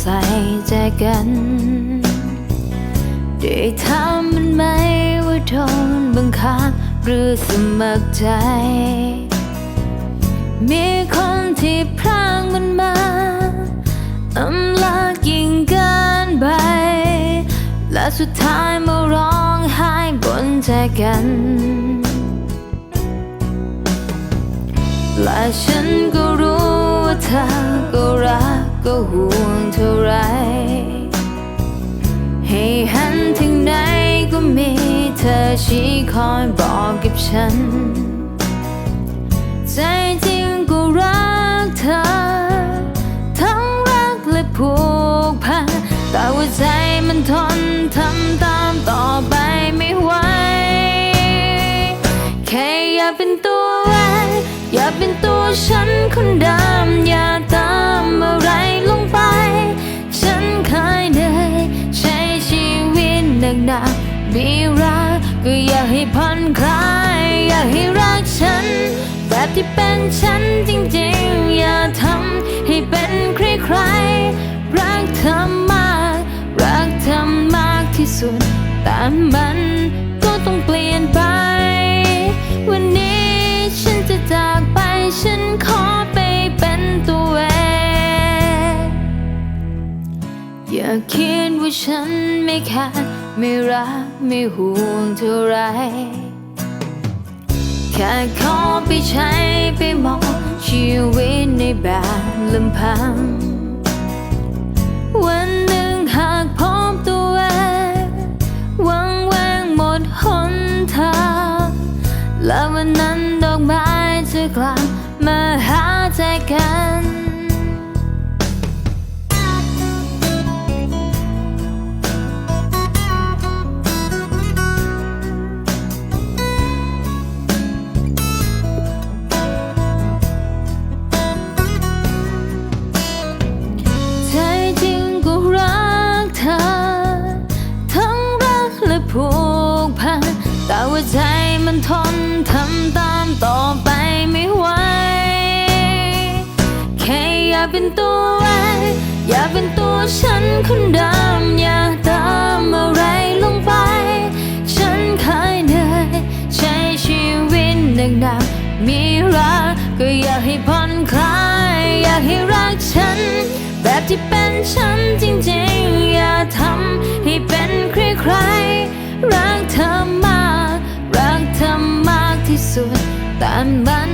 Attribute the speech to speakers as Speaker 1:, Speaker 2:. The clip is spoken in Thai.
Speaker 1: ใส่ใจกันได้ทำมันไหมว่าโดนบังคับหรือสมัครใจ มีคนที่พรางมันมาอำลากิ่งกันไป และสุดท้ายมาร้องไห้บนใจกันและฉันก็รู้ว่าเธอก็รักก็ห่วง ชี้คอยบอกกับฉัน ใจจริงก็รักเธอ ทั้งรักและผูกพัน แต่ว่าใจมันทนทำตามต่อไปไม่ไหว แค่อย่าเป็นตัวแรงอย่าเป็นตัวฉันคนเดิมอย่าตามอะไรลงไป ฉันเคยเหนื่อยใช้ชีวิตหนักๆ มีรักก็อยากให้ผ่อนคลาย อยากให้รักฉัน แบบที่เป็นฉันจริงๆ อย่าทำให้เป็นใครๆรักเธอมาก รักเธอมากที่สุด แต่มันก็ต้องเปลี่ยนไป วันนี้ฉันจะจากไปฉันขอไปเป็นตัวเองอย่าคิดว่าฉันไม่แค่ ไม่รักไม่ห่วงเท่าไร แค่ขอไปใช้ไปมองชีวิตในแบบลำพัง วันหนึ่งหากพบตัวเองวังแวงหมดหนทางและวันนั้นดอกไม้จะกลับมาหาใจกัน ว่าใจมันทนทำตามต่อไปไม่ไหว แค่อย่าเป็นตัวเองอย่าเป็นตัวฉันคนเดิมอย่าตามอะไรลงไป ฉันเคยเหนื่อยใช้ชีวิตหนักๆมีรักก็อยากให้ผ่อนคลาย อยากให้รักฉัน แบบที่เป็นฉัน ๆรักเธอมาก รักเธอมากที่สุด แต่มัน